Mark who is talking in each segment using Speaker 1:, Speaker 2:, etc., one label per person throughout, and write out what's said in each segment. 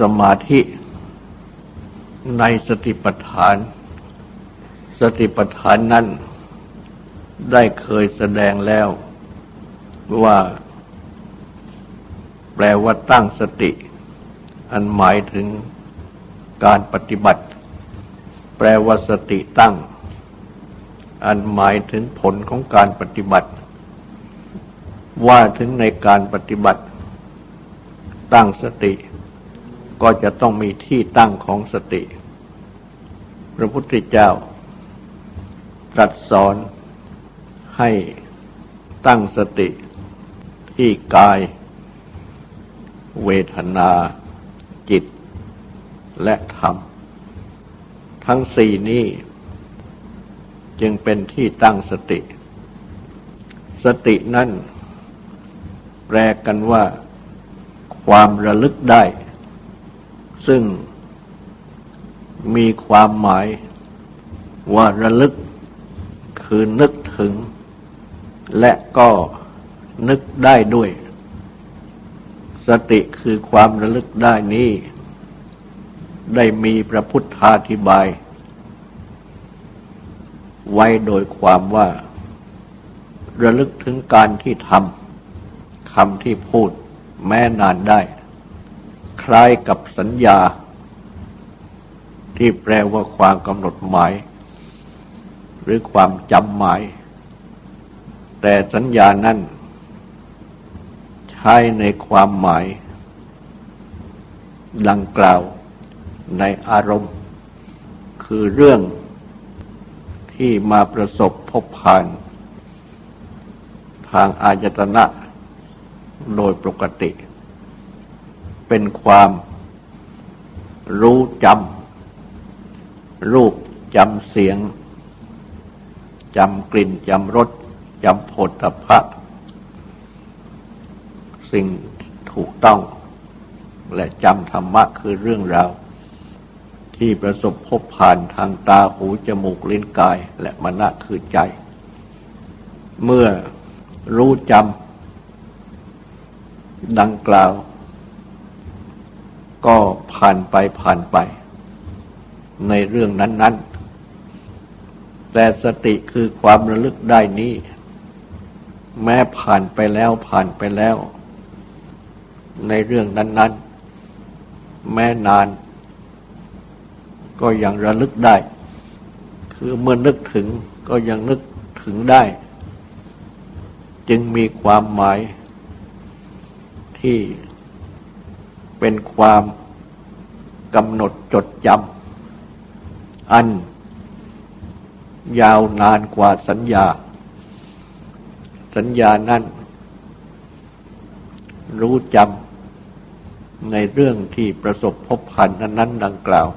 Speaker 1: สมาธิในสติปัฏฐาน สติปัฏฐานนั้น ได้เคยแสดงแล้ว ว่า แปลว่าตั้งสติ อันหมายถึงการปฏิบัติ แปลว่าสติตั้ง อันหมายถึงผลของการปฏิบัติ ว่าถึงในการปฏิบัติ ตั้งสติ ก็จะต้องมีที่ตั้งของสติ พระพุทธเจ้า ตรัสสอนให้ตั้งสติที่กาย เวทนา จิต และธรรม ทั้งสี่นี้จึงเป็นที่ตั้งสติ สตินั่นแปลกันว่า ความระลึกได้ ซึ่งมีความหมายว่าระลึกคือนึกถึง และก็นึกได้ด้วย สติคือความระลึกได้นี้ ได้มีพระพุทธาธิบาย ไว้โดยความว่า ระลึกถึงการที่ทำคำที่พูดแม้นานได้ ล้ายกับสัญญา ที่แปลว่าความกำหนดหมาย หรือความจำหมาย แต่สัญญานั้นใช้ในความหมาย ดังกล่าวในอารมณ์ คือเรื่องที่มาประสบพบผ่าน ทางอายตนะโดยปกติ เป็นความรู้จำรูปจำเสียงจำกลิ่นจำรสจำโผฏฐัพพะสิ่งถูกต้อง และจำธรรมะคือเรื่องราว ที่ประสบพบผ่านทางตาหูจมูกลิ้นกายและมณะคือใจ เมื่อรู้จำดังกล่าว ก็ผ่านไปผ่านไป ในเรื่องนั้น ๆ แต่สติคือความระลึกได้นี้ แม้ผ่านไปแล้วผ่านไปแล้ว ในเรื่องนั้น ๆ แม้นาน ก็ยังระลึกได้ คือเมื่อนึกถึงก็ยังนึกถึงได้ จึงมีความหมายที่ เป็นความกำหนดจดจำอัน ยาวนานกว่าสัญญา สัญญานั้นรู้จำในเรื่องที่ประสบพบผ่านนั้น ๆ ดังกล่าว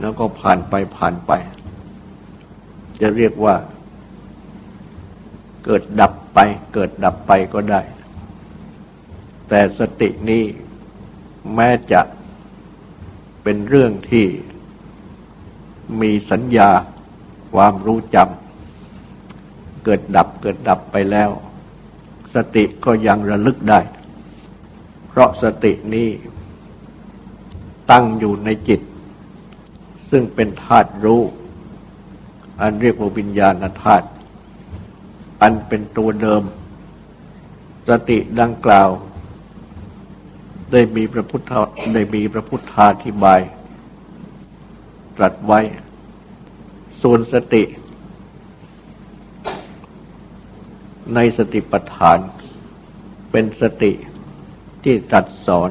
Speaker 1: แล้วก็ผ่านไปผ่านไป จะเรียกว่า เกิดดับไป เกิดดับไปก็ได้ แต่สตินี้ แม้จะเป็นเรื่องที่มีสัญญาความรู้จำเกิดดับเกิดดับไปแล้ว สติก็ยังระลึกได้ เพราะสตินี้ตั้งอยู่ในจิต ซึ่งเป็นธาตุรู้ อันเรียกว่าวิญญาณธาตุอันเป็นตัวเดิม สติดังกล่าว ได้มีพระพุทธได้มีพระพุทธาธิบาย ตรัสไว้ ส่วนสติ ในสติปัฏฐาน เป็นสติที่ตรัสสอน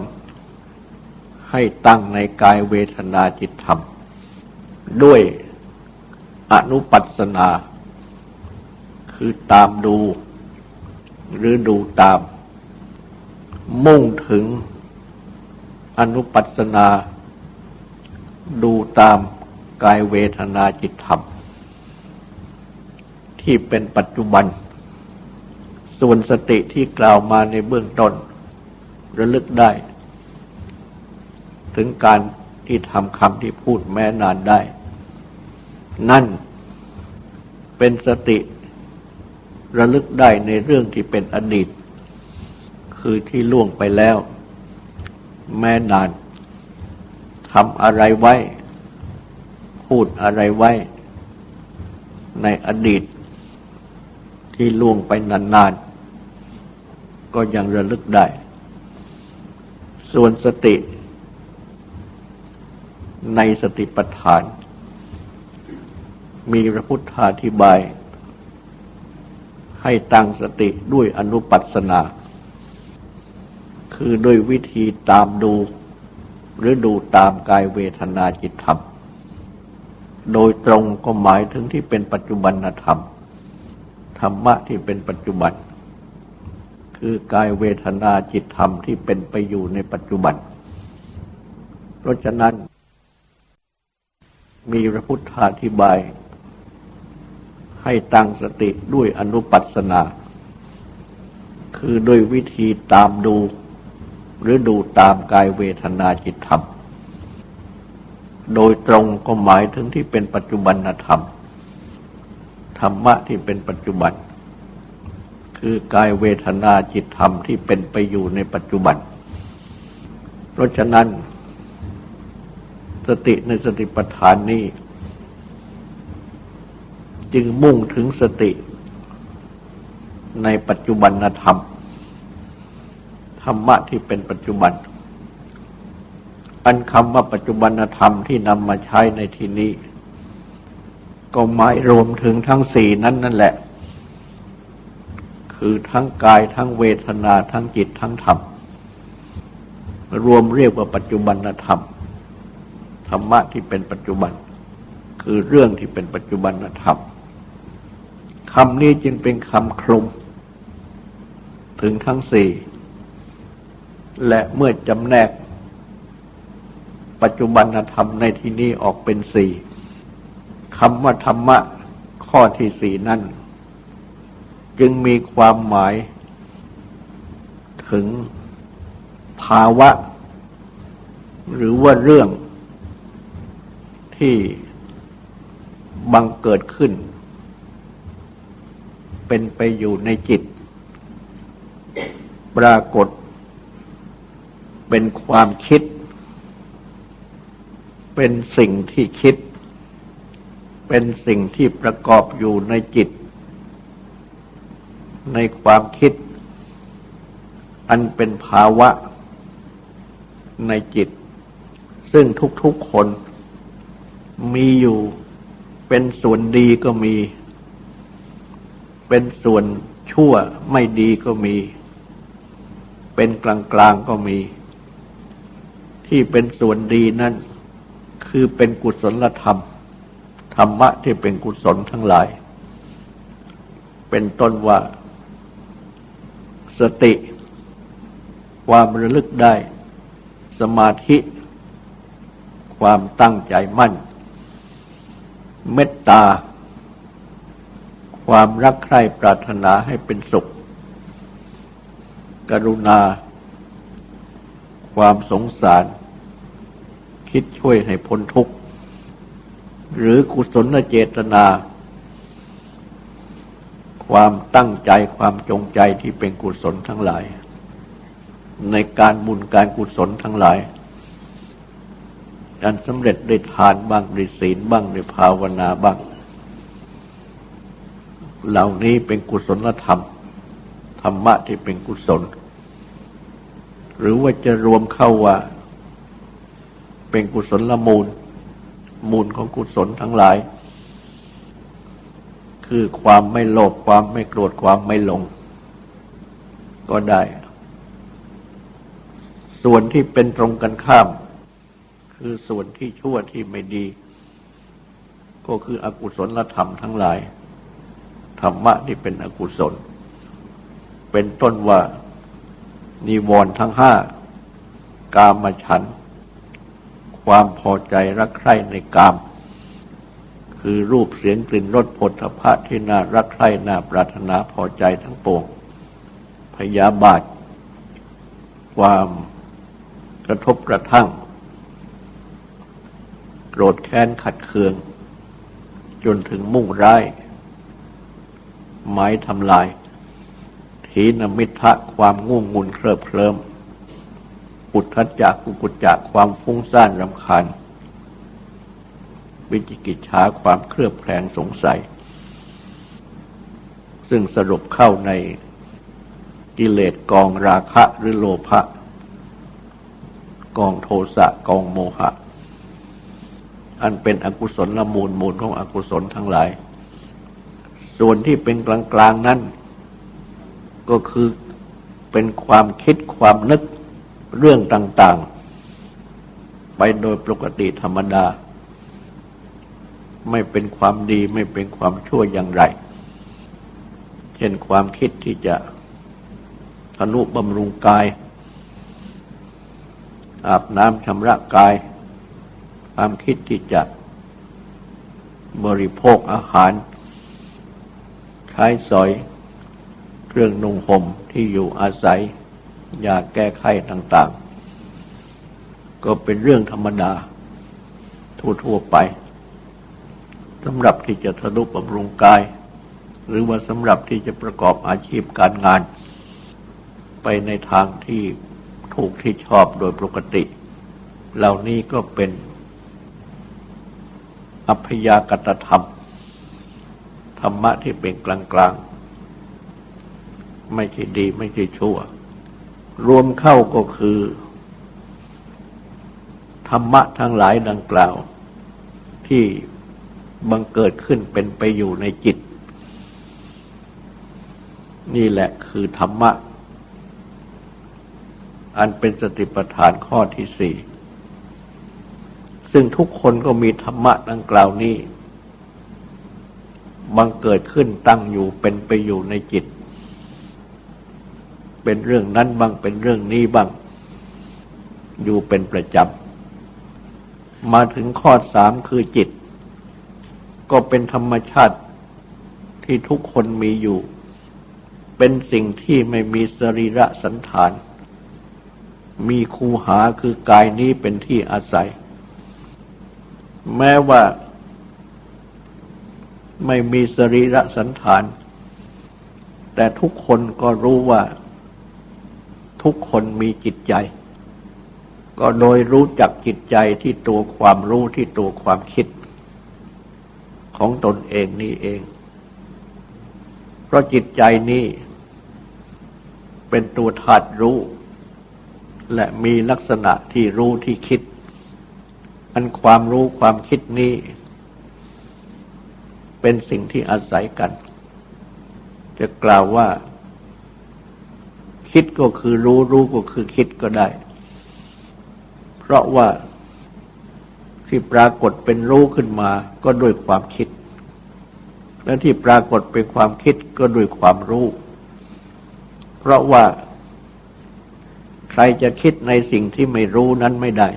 Speaker 1: ให้ตั้งในกายเวทนาจิตธรรม ด้วยอนุปัสนา คือตามดู หรือดูตาม มุ่งถึง อนุปัสนา ดูตามกายเวทนาจิตธรรม ที่เป็นปัจจุบัน ส่วนสติที่กล่าวมาในเบื้องต้น ระลึกได้ ถึงการที่ทำคำที่พูดแม้นานได้ นั่นเป็นสติระลึกได้ในเรื่องที่เป็นอดีต คือที่ล่วงไปแล้ว แม้นานทำอะไรไว้ พูดอะไรไว้ ในอดีต ที่ล่วงไปนานๆ ก็ยังระลึกได้ ส่วนสติ ในสติปัฏฐาน มีพระพุทธาธิบาย ให้ตั้งสติด้วยอนุปัสนา คือโดยวิธีตามดู หรือดูตามกายเวทนาจิตธรรม โดยตรงก็หมายถึงที่เป็นปัจจุบันธรรม ธรรมะที่เป็นปัจจุบัน คือกายเวทนาจิตธรรมที่เป็นไปอยู่ในปัจจุบัน เพราะฉะนั้น มีพระพุทธาธิบาย ให้ตั้งสติด้วยอนุปัสสนา คือโดยวิธีตามดู หรือดูตามกายเวทนาจิตธรรม โดยตรงก็หมายถึงที่เป็นปัจจุบันธรรม ธรรมะที่เป็นปัจจุบัน คือกายเวทนาจิตธรรมที่เป็นไปอยู่ในปัจจุบัน เพราะฉะนั้น สติในสติปัฏฐานนี้ จึงมุ่งถึงสติในปัจจุบันธรรม รรมะที่เป็นปัจจุบัน อันคำว่าปัจจุบันธรรมที่นำมาใช้ในที่นี้ ก็หมายรวมถึงทั้งสี่นั้นนั่นแหละ คือทั้งกายทั้งเวทนาทั้งจิตทั้งธรรม รวมเรียกว่าปัจจุบันธรรม ธรรมะที่เป็นปัจจุบัน คือเรื่องที่เป็นปัจจุบันธรรมคำนี้จึงเป็นคำคลุม ถึงทั้งสี่ และเมื่อจำแนก ปัจจุบันธรรมในที่นี้ออกเป็นสี่คำว่าธรรมะข้อที่สี่นั้นจึงมีความหมาย ถึงภาวะ หรือว่าเรื่องที่บังเกิดขึ้น เป็นไปอยู่ในจิต ปรากฏ เป็นความคิด เป็นสิ่งที่คิด เป็นสิ่งที่ประกอบอยู่ในจิต ในความคิด อันเป็นภาวะในจิต ซึ่งทุกๆคนมีอยู่เป็นส่วนดีก็มี เป็นส่วนชั่วไม่ดีก็มี เป็นกลางกก็มี ที่เป็นส่วนดีนั่นคือเป็นกุศลธรรม ธรรมะที่เป็นกุศลทั้งหลาย เป็นต้นว่า สติ ความระลึกได้ สมาธิ ความตั้งใจมั่น เมตตา ความรักใคร่ปรารถนาให้เป็นสุข กรุณา ความสงสาร คิดช่วยให้พ้นทุกข์ หรือกุศลเจตนา ความตั้งใจความจงใจที่เป็นกุศลทั้งหลาย ในการบุญการกุศลทั้งหลายการสำเร็จด้ทานบ้างด้ศีลบ้างด้ภาวนาบ้าง เหล่านี้เป็นกุศลธรรม ธรรมะที่เป็นกุศล หรือว่าจะรวมเข้าว่า เป็นกุศลละมูล มูลของกุศลทั้งหลาย คือความไม่โลภความไม่โกรธความไม่หลง ก็ได้ ส่วนที่เป็นตรงกันข้าม คือส่วนที่ชั่วที่ไม่ดี ก็คืออกุศลธรรมทั้งหลาย ธรรมะที่เป็นอกุศล เป็นต้นว่านิวรณ์ทั้งห้ากามฉันท ความพอใจรักใคร่ในกาม คือรูปเสียงกลิ่นรสผลพะที่น่ารักใคร่น่าปรารถนาพอใจทั้งปวงพยาบาท ความกระทบกระทั่ง โกรธแค้นขัดเคือง จนถึงมุ่งร้ายหมายทำลายถีนมิทะความง่วงงุนเคลิบเคลิม ปุถัจจากกุกุจจากความฟุ้งซ่านรำคาญ วิจิกิจฉาความเครือบแคลงสงสัย ซึ่งสรุปเข้าในกิเลสกองราคะหรือโลภะกองโทสะกองโมหะ อันเป็นอกุศลละมูลมูลของอกุศลทั้งหลาย ส่วนที่เป็นกลางๆนั้น ก็คือเป็นความคิดความนึก เรื่องต่างๆ ไปโดยปกติธรรมดา ไม่เป็นความดีไม่เป็นความชั่วอย่างไร เช่นความคิดที่จะทนุบำรุงกาย อาบน้ำชำระกาย ความคิดที่จะบริโภคอาหาร ใช้สอย เครื่องนุ่งห่มที่อยู่อาศัย ยาแก้ไขต่างๆ ก็เป็นเรื่องธรรมดา ทั่วๆไปสำหรับที่จะทะนุบำรุงกาย หรือว่าสำหรับที่จะประกอบอาชีพการงาน ไปในทางที่ถูกที่ชอบโดยปกติ เหล่านี้ก็เป็นอัพยากตธรรม ธรรมะที่เป็นกลางๆ ไม่ใช่ดีไม่ใช่ชั่ว รวมเข้าก็คือ ธรรมะทั้งหลายดังกล่าว ที่บังเกิดขึ้นเป็นไปอยู่ในจิต นี่แหละคือธรรมะ อันเป็นสติปัฏฐานข้อที่สี่ซึ่งทุกคนก็มีธรรมะดังกล่าวนี้บังเกิดขึ้นตั้งอยู่เป็นไปอยู่ในจิต เป็นเรื่องนั้นบ้างเป็นเรื่องนี้บ้าง อยู่เป็นประจำมาถึงข้อสามคือจิต ก็เป็นธรรมชาติที่ทุกคนมีอยู่ เป็นสิ่งที่ไม่มีสรีระสันฐาน มีคูหาคือกายนี้เป็นที่อาศัย แม้ว่าไม่มีสรีระสันฐาน แต่ทุกคนก็รู้ว่า ทุกคนมีจิตใจ ก็โดยรู้จักจิตใจที่ตัวความรู้ที่ตัวความคิด ของตนเองนี่เอง เพราะจิตใจนี้ เป็นตัวธาตุรู้ และมีลักษณะที่รู้ที่คิด อันความรู้ความคิดนี้ เป็นสิ่งที่อาศัยกัน จะกล่าวว่า คิดก็คือรู้รู้ก็คือคิดก็ได้ เพราะว่าที่ปรากฏเป็นรู้ขึ้นมาก็ด้วยความคิด และที่ปรากฏเป็นความคิดก็ด้วยความรู้ เพราะว่า ใครจะคิดในสิ่งที่ไม่รู้นั้นไม่ได้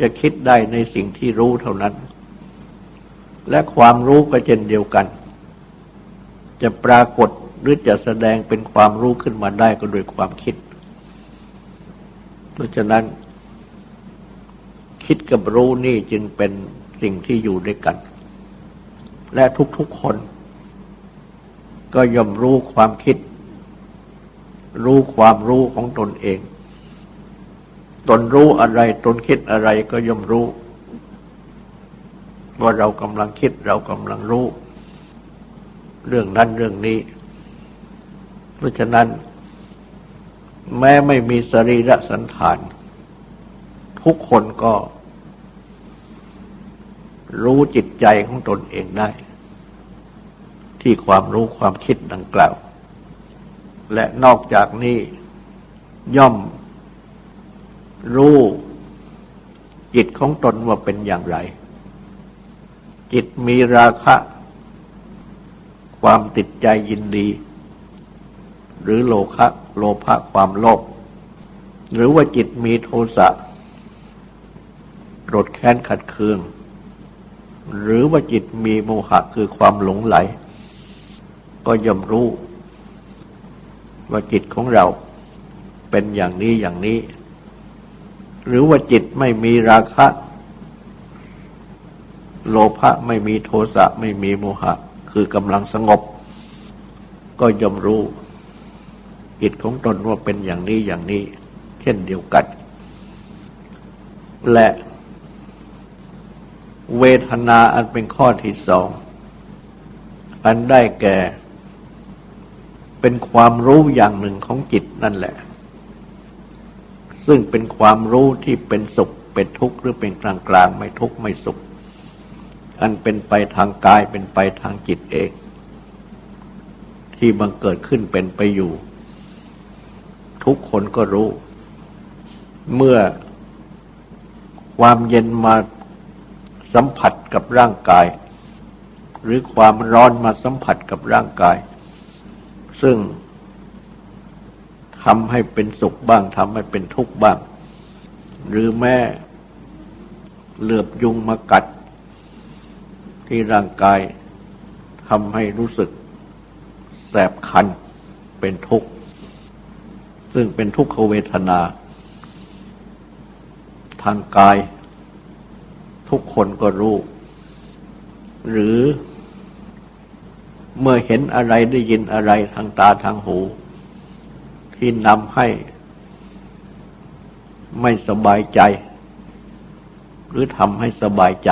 Speaker 1: จะคิดได้ในสิ่งที่รู้เท่านั้น และความรู้ก็เช่นเดียวกัน จะปรากฏ หรือจะแสดงเป็นความรู้ขึ้นมาได้ก็โดยความคิด เพราะฉะนั้นคิดกับรู้นี่จึงเป็นสิ่งที่อยู่ด้วยกัน และทุกๆคน ก็ย่อมรู้ความคิด รู้ความรู้ของตนเอง ตนรู้อะไรตนคิดอะไรก็ย่อมรู้ ว่าเรากำลังคิดเรากำลังรู้ เรื่องนั้นเรื่องนี้ ราะฉะนั้น แม้ไม่มีสรีระสันฐาน ทุกคนก็ รู้จิตใจของตนเองได้ ที่ความรู้ความคิดดังกล่าว และนอกจากนี้ย่อมรู้จิตของตนว่าเป็นอย่างไร จิตมีราคะ ความติดใจยินดี หรือโลคะโลภะความโลภหรือว่าจิตมีโทสะโกรธแค้นขัดเคือง หรือว่าจิตมีโมหะคือความหลงไหล ก็ย่อมรู้ ว่าจิตของเราเป็นอย่างนี้อย่างนี้ หรือว่าจิตไม่มีราคะ โลภะไม่มีโทสะไม่มีโมหะ คือกำลังสงบ ก็ย่อมรู้ จิตของตนว่าเป็นอย่างนี้อย่างนี้ เช่นเดียวกัน และ เวทนาอันเป็นข้อที่สอง อันได้แก่ เป็นความรู้อย่างหนึ่งของจิตนั่นแหละ ซึ่งเป็นความรู้ที่เป็นสุขเป็นทุกข์หรือเป็นกลางกลางไม่ทุกข์ไม่สุข อันเป็นไปทางกายเป็นไปทางจิตเอง ที่บังเกิดขึ้นเป็นไปอยู่ ทุกคนก็รู้ เมื่อความเย็นมาสัมผัสกับร่างกาย หรือความร้อนมาสัมผัสกับร่างกาย ซึ่งทำให้เป็นสุขบ้างทำให้เป็นทุกข์บ้าง หรือแม้เหลือบยุงมากัด ที่ร่างกายทำให้รู้สึกแสบคันเป็นทุกข์ ซึ่งเป็นทุกขเวทนา ทางกาย ทุกคนก็รู้ หรือเมื่อเห็นอะไรได้ยินอะไรทางตาทางหู ที่นำให้ไม่สบายใจ หรือทำให้สบายใจ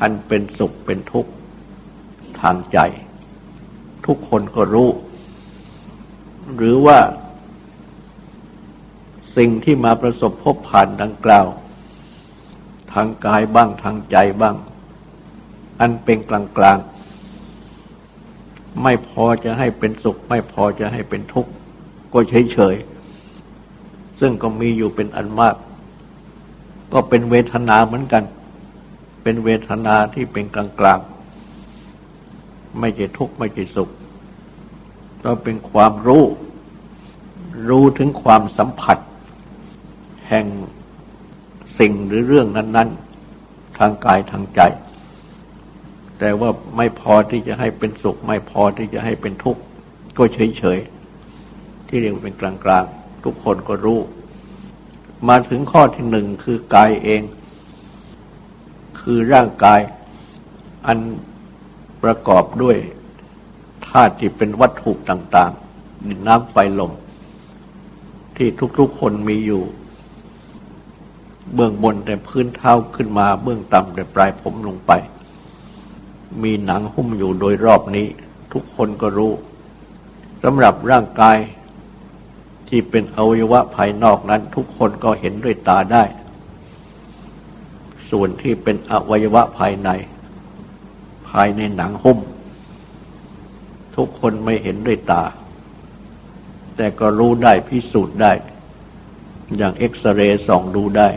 Speaker 1: อันเป็นสุขเป็นทุกข์ทางใจ ทุกคนก็รู้ หรือว่า สิ่งที่มาประสบพบผ่านดังกล่าว ทางกายบ้างทางใจบ้าง อันเป็นกลางกลางไม่พอจะให้เป็นสุข ไม่พอจะให้เป็นทุกข์ ก็เฉยเฉยซึ่งก็มีอยู่เป็นอันมาก ก็เป็นเวทนาเหมือนกัน เป็นเวทนาที่เป็นกลางกลางไม่ใช่ทุกข์ไม่ใช่สุขก็เป็นความรู้ รู้ถึงความสัมผัส แห่งสิ่งหรือเรื่องนั้น ๆ ทางกายทางใจ แต่ว่าไม่พอที่จะให้เป็นสุข ไม่พอที่จะให้เป็นทุกข์ก็เฉยๆที่เรียกเป็นกลางๆ ทุกคนก็รู้ มาถึงข้อที่หนึ่งคือกายเอง คือร่างกายอันประกอบด้วยธาตุที่เป็นวัตถุต่างๆดินน้ำไฟลมที่ทุกๆคนมีอยู่ เบื้องบนแต่พื้นเท้าขึ้นมา เบื้องต่ำแต่ปลายผมลงไป มีหนังหุ้มอยู่โดยรอบนี้ ทุกคนก็รู้สำหรับร่างกายที่เป็นอวัยวะภายนอกนั้น ทุกคนก็เห็นด้วยตาได้ ส่วนที่เป็นอวัยวะภายใน ภายในหนังหุ้ม ทุกคนไม่เห็นด้วยตา แต่ก็รู้ได้พิสูจน์ได้ อย่างเอ็กซเรย์ส่องดูได้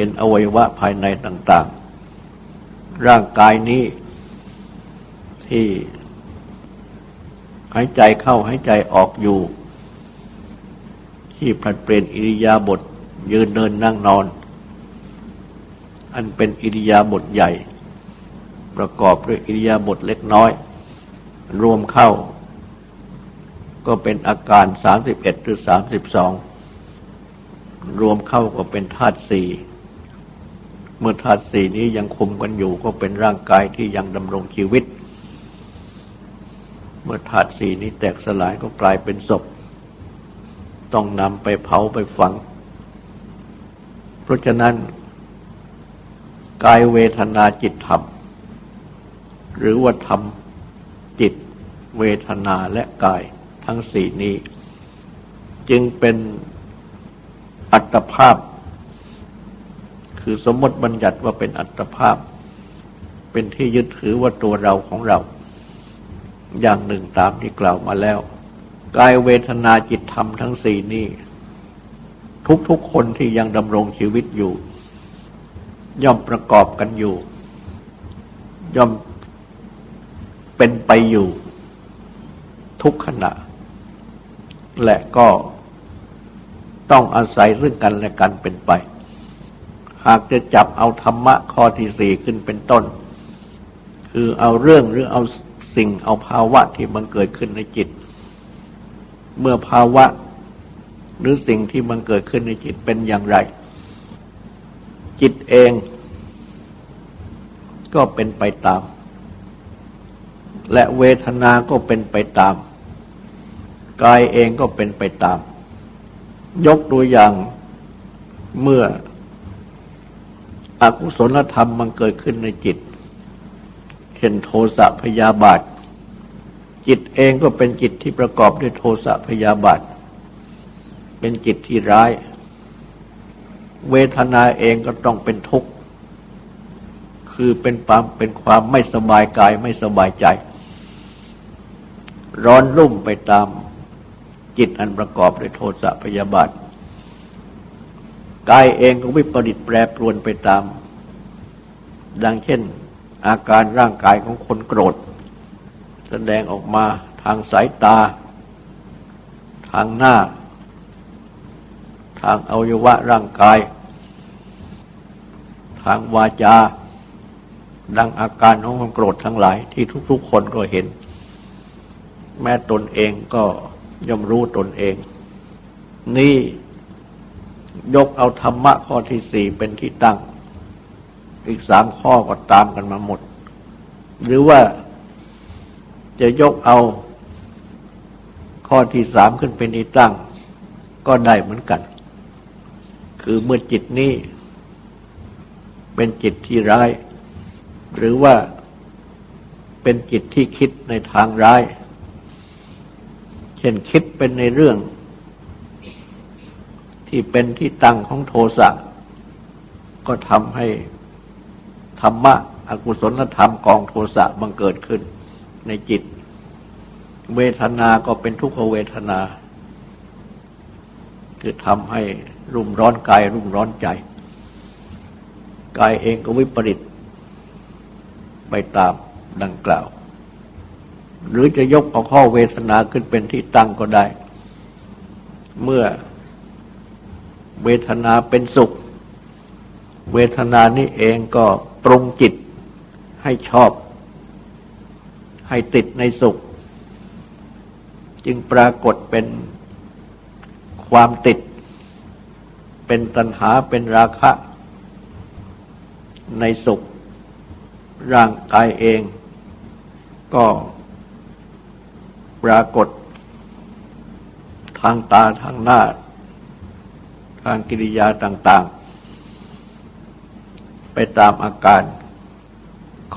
Speaker 1: เห็นอวัยวะภายในต่าง ๆ ร่างกายนี้ที่หายใจเข้าหายใจออกอยู่ ที่ผลัดเปลี่ยนอิริยาบถยืนเดินนั่งนอน อันเป็นอิริยาบถใหญ่ ประกอบด้วยอิริยาบถเล็กน้อย รวมเข้า ก็เป็นอาการสามสิบเอ็ดหรือสามสิบสองรวมเข้าก็เป็นธาตุสี่ เมื่อธาตุสี่นี้ยังคุมกันอยู่ก็เป็นร่างกายที่ยังดำรงชีวิต เมื่อธาตุสี่นี้แตกสลายก็กลายเป็นศพ ต้องนำไปเผาไปฝัง เพราะฉะนั้น กายเวทนาจิตธรรม หรือว่าธรรมจิตเวทนาและกายทั้งสี่นี้ จึงเป็นอัตภาพ คือสมมติบัญญัติว่าเป็นอัตภาพ เป็นที่ยึดถือว่าตัวเราของเรา อย่างหนึ่งตามที่กล่าวมาแล้ว กายเวทนาจิตธรรมทั้งสี่นี้ ทุกๆคนที่ยังดำรงชีวิตอยู่ ย่อมประกอบกันอยู่ ย่อมเป็นไปอยู่ ทุกขณะ และก็ต้องอาศัยซึ่งกันและกันเป็นไป หากจะจับเอาธรรมะข้อที่สี่ขึ้นเป็นต้น คือเอาเรื่องหรือเอาสิ่งเอาภาวะที่มันเกิดขึ้นในจิต เมื่อภาวะหรือสิ่งที่มันเกิดขึ้นในจิตเป็นอย่างไร จิตเองก็เป็นไปตาม และเวทนาก็เป็นไปตาม กายเองก็เป็นไปตาม ยกตัวอย่างเมื่อ อกุศลธรรมมันเกิดขึ้นในจิต เช่นโทสะพยาบาท จิตเองก็เป็นจิตที่ประกอบด้วยโทสะพยาบาท เป็นจิตที่ร้าย เวทนาเองก็ต้องเป็นทุกข์ คือเป็นความเป็นความไม่สบายกายไม่สบายใจ ร้อนรุ่มไปตามจิตอันประกอบด้วยโทสะพยาบาท กายเองก็วิปริตแปรปรวนไปตาม ดังเช่น อาการร่างกายของคนโกรธ แสดงออกมาทางสายตา ทางหน้า ทางอวัยวะร่างกาย ทางวาจา ดังอาการของความโกรธทั้งหลายที่ทุกๆคนก็เห็น แม้ตนเองก็ย่อมรู้ตนเอง นี่ ยกเอาธรรมะข้อที่สี่เป็นที่ตั้ง อีกสามข้อก็ตามกันมาหมด หรือว่าจะยกเอาข้อที่สามขึ้นเป็นที่ตั้ง ก็ได้เหมือนกัน คือเมื่อจิตนี้ เป็นจิตที่ร้าย หรือว่าเป็นจิตที่คิดในทางร้าย เช่นคิดเป็นในเรื่อง ที่เป็นที่ตั้งของโทสะก็ทำให้ธรรมะอกุศลธรรมกองโทสะบังเกิดขึ้นในจิต เวทนาก็เป็นทุกขเวทนา คือทำให้รุ่มร้อนกายรุ่มร้อนใจ กายเองก็วิปริตไปตามดังกล่าว หรือจะยกเอาข้อเวทนาขึ้นเป็นที่ตั้งก็ได้ เมื่อ เวทนาเป็นสุข เวทนานี้เองก็ปรุงจิตให้ชอบ ให้ติดในสุข จึงปรากฏเป็นความติด เป็นตัณหาเป็นราคะ ในสุข ร่างกายเอง ก็ปรากฏ ทางตาทางหน้า ทางกิริยาต่าง ๆ ไปตามอาการ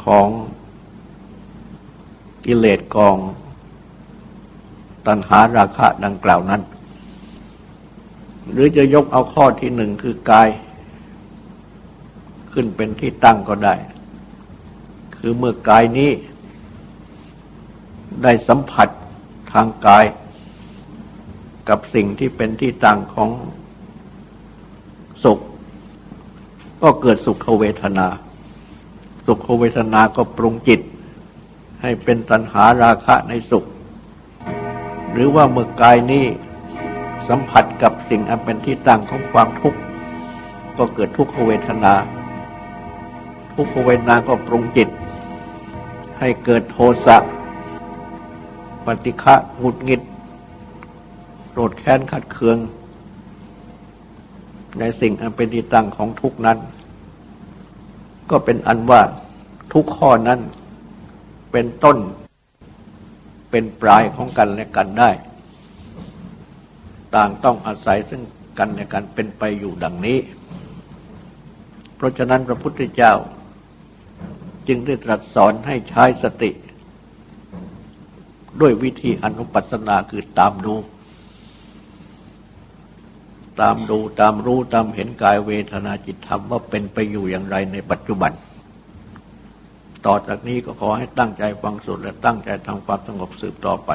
Speaker 1: ของกิเลสกองตัณหาราคะดังกล่าวนั้น หรือจะยกเอาข้อที่หนึ่งคือกาย ขึ้นเป็นที่ตั้งก็ได้ คือเมื่อกายนี้ ได้สัมผัสทางกาย กับสิ่งที่เป็นที่ตั้งของ สุข ก็เกิดสุขเวทนา สุขเวทนาก็ปรุงจิต ให้เป็นตัณหาราคะในสุข หรือว่าเมื่อกายนี้สัมผัสกับสิ่งอันเป็นที่ตั้งของความทุกข์ก็เกิดทุกขเวทนา ทุกขเวทนาก็ปรุงจิต ให้เกิดโทสะปฏิฆะหงุดหงิดโกรธแค้นขัดเคือง ในสิ่งอันเป็นที่ตั้งของทุกนั้น ก็เป็นอันว่าทุกข้อนั้นเป็นต้น เป็นปลายของกันและกันได้ ต่างต้องอาศัยซึ่งกันและกันเป็นไปอยู่ดังนี้ เพราะฉะนั้นพระพุทธเจ้า จึงได้ตรัสสอนให้ใช้สติ ด้วยวิธีอนุปัสนาคือตามดู ตามดูตามรู้ตามเห็นกายเวทนาจิตธรรมว่าเป็นไปอยู่อย่างไรในปัจจุบัน ต่อจากนี้ก็ขอให้ตั้งใจฟังสุดและตั้งใจทำความสงบสืบต่อไป